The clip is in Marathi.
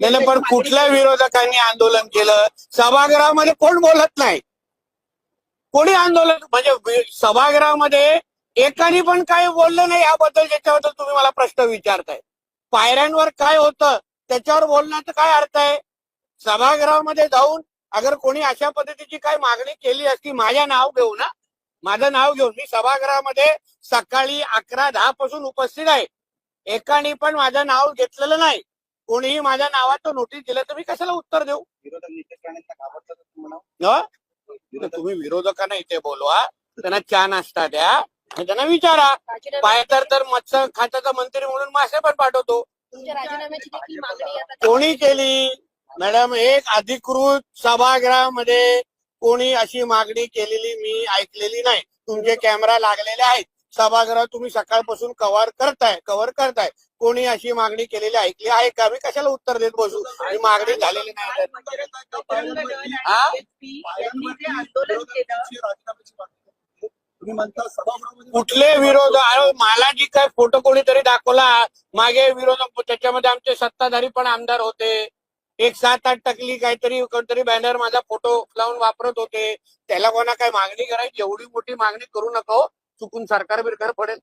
नाही नाही, पण कुठल्या विरोधकांनी आंदोलन केलं? सभागृहामध्ये कोण बोलत नाही? कोणी आंदोलन म्हणजे सभागृहामध्ये एकाने पण काही बोललं नाही याबद्दल ज्याच्याबद्दल तुम्ही मला प्रश्न विचारताय. पायऱ्यांवर काय होतं? त्याच्यावर बोलण्याचा काय अर्थ आहे? सभागृहामध्ये जाऊन अगर कोणी अशा पद्धतीची काय मागणी केली असती माझ्या नाव घेऊन ना? माझं नाव घेऊन मी सभागृहामध्ये सकाळी अकरा दहा पासून उपस्थित आहे. एकाने पण माझं नाव घेतलेलं नाही. कोणीही माझ्या नावाचं नोटीस दिलं तर मी कशाला उत्तर देऊ? विरोधक तुम्ही विरोधकांना इथे बोलवा. त्यांना चहा नाश्ता द्या. आणि त्यांना विचारा. पाहिजे तर मत्स्य खात्याचा मंत्री म्हणून मासे पण पाठवतो. तुमच्या राजीनाम्याची देखील मागणी आता. कोणी केली? मॅडम एक अधिकृत सभागृहामध्ये कोणी अशी मागणी केलेली मी ऐकलेली नाही. तुमचे कॅमेरा लागलेले आहेत. सभागृह तुम्ही सकाळपासून कव्हर करताय कव्हर करताय. कोणी अशी मागणी केलेली ऐकली आहे का? मी कशाला उत्तर देत बसू? ही मागणी झालेली नाही. कुठले विरोध? मला जी काय फोटो कोणीतरी दाखवला मागे विरोधक त्याच्यामध्ये आमचे सत्ताधारी पण आमदार होते. एक सात आठ टकली काहीतरी कोणतरी बॅनर माझा फोटो लावून वापरत होते. त्याला कोणा काय मागणी करायची? एवढी मोठी मागणी करू नका. चुकून सरकार बिरकार पडेल.